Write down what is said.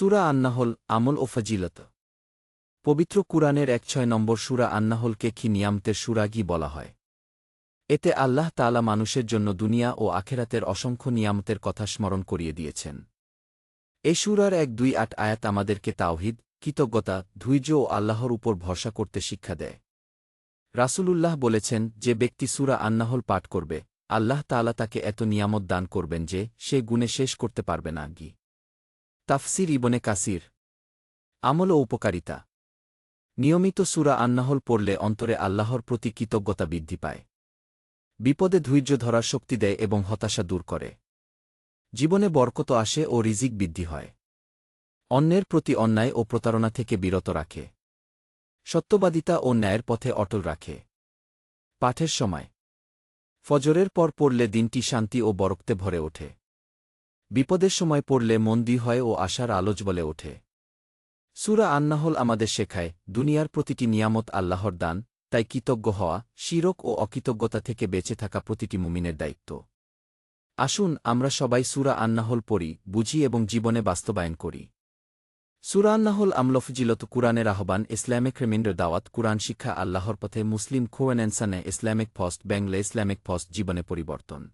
সুরা আন্নাহল, আমল ও ফজিলত। পবিত্র কুরআনের এক ছয় নম্বর সুরা আন্নাহলকে কি নিয়ামতের সুরাগি বলা হয়? এতে আল্লাহ তালা মানুষের জন্য দুনিয়া ও আখেরাতের অসংখ্য নিয়ামতের কথা স্মরণ করিয়ে দিয়েছেন। এ সুরার এক দুই আট আয়াত আমাদেরকে তাওহিদ, কৃতজ্ঞতা, ধৈর্য ও আল্লাহর উপর ভরসা করতে শিক্ষা দেয়। রাসূলুল্লাহ বলেছেন, যে ব্যক্তি সুরা আন্নাহল পাঠ করবে, আল্লাহ তালা তাকে এত নিয়ামত দান করবেন যে সে গুণে শেষ করতে পারবে না, গি। তাফসির ইবনে কাসির। আমল ও উপকারিতা। নিয়মিত সুরা আন্নাহল পড়লে অন্তরে আল্লাহর প্রতি কৃতজ্ঞতা বৃদ্ধি পায়। বিপদে ধৈর্য ধরার শক্তি দেয় এবং হতাশা দূর করে। জীবনে বরকত আসে ও রিজিক বৃদ্ধি হয়। অন্যের প্রতি অন্যায় ও প্রতারণা থেকে বিরত রাখে। সত্যবাদিতা ও ন্যায়ের পথে অটল রাখে। পাঠের সময়। ফজরের পর পড়লে দিনটি শান্তি ও বরক্তে ভরে ওঠে। বিপদের সময় পড়লে মন্দি হয় ও আশার আলোচ বলে ওঠে। সুরা আন্নাহল আমাদের শেখায়, দুনিয়ার প্রতিটি নিয়ামত আল্লাহর দান, তাই কৃতজ্ঞ হওয়া, শিরক ও অকৃতজ্ঞতা থেকে বেঁচে থাকা প্রতিটি মুমিনের দায়িত্ব। আসুন আমরা সবাই সুরা আন্নাহল পড়ি, বুঝি এবং জীবনে বাস্তবায়ন করি। সুরা আন্নাহল আমলফজিলত কুরআনের আহ্বান, ইসলামিক রেমিন্ডার দাওয়াত, কুরআন শিক্ষা আল্লাহর পথে মুসলিম খোয়েনেনসানে ইসলামিক ফস্ট ব্যাংলে ইসলামিক ফস্ট জীবনে পরিবর্তন।